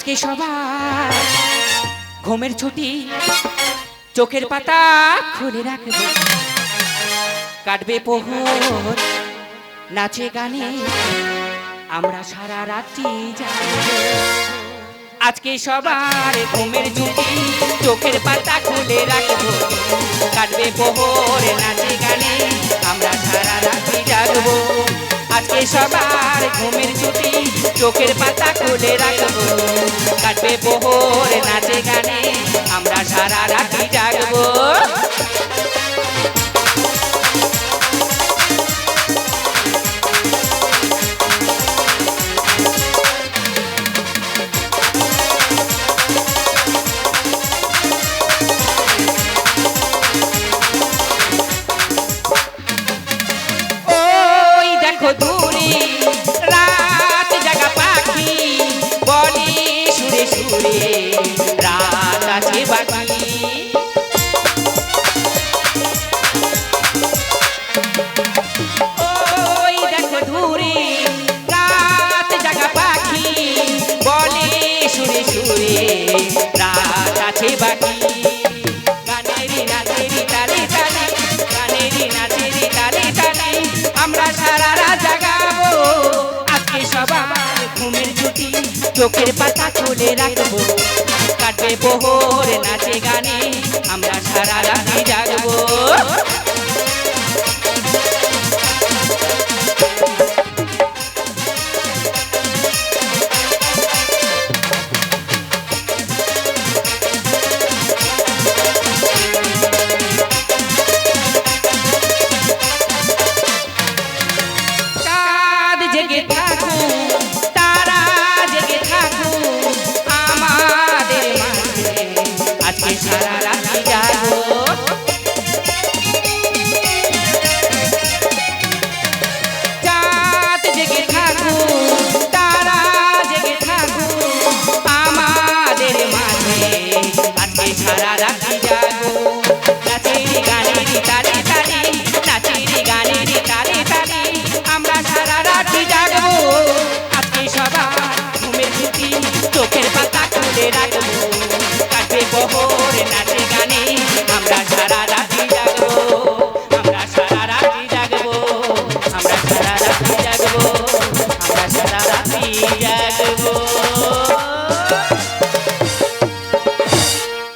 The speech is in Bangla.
আজকে সবার ঘুমের ছুটি। চোখের পাতা খুলে রাখব। কাটবে পোহর নাচে গানে। আমরা সারা রাত্রি জাগবো আজকে সবার ঘুমের ছুটি, চোখের পাতা খুলে রাখব। কাটবে পোহর নাচে গানে, আমরা সারা রাত্রি জাগবো। আজকে সবার ঘুমের ছুটি চোখের পাতা খুলে রাখব। কাটবে পোহর নাচে গানে আমরা সারা রাত্রি জাগবো। দূরে চোখের পাতা খুলে রাখবো কাটবে পোহর নাচে গানে আমরা সারা রাতি জাগবো get